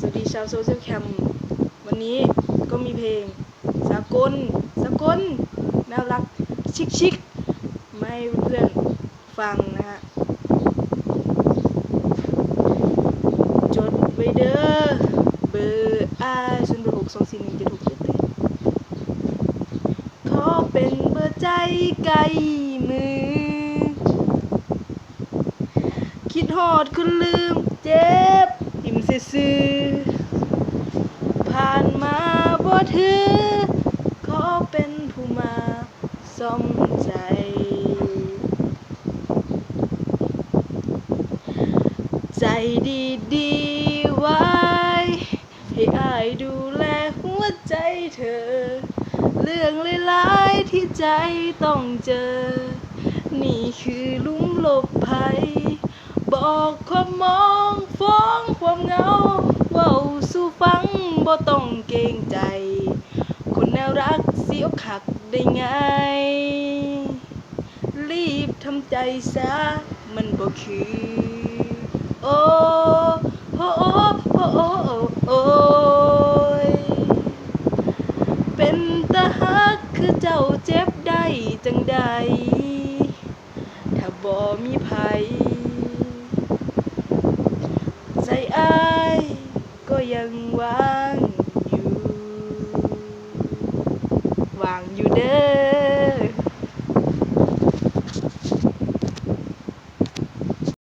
สวัสดีชาวโซเชียลแคมวันนี้ก็มีเพลง สากล สากลน่ารักชิคชิคๆมาให้เพื่อนฟังนะฮะจดไว้เด้อเบอร์อาศูนย์หกสองสี่หนึ่งเจ็ดหกเจ็ดขอเป็นเบอร์ใจไกลมือ คิดฮอดคุณลืมเจ็บหิมซื่อๆผ่านมาบ่ถือ ขอเป็นผู้มา ซ่อมใจ ใจดีดีไว้ ให้อายดูแลหัวใจเธอ เรื่องหลายๆที่ใจต้องเจอ นี่คือลุมหลบภัย บอกความมองฟ้องความเหงาเว้าสู่ฟังบ่ต้องเกรงใจ คนแน่ารักเสียวขัก ได้ไง รีบทำใจซะมันบ่คือโอ้โอ้โอ้โอ้โอ้โอ้ยเป็นตาฮักคือเจ้าเจ็บได้จังใด ถ้าบ่มีภัยใจอายก็ยังวางางอยู่เด้อ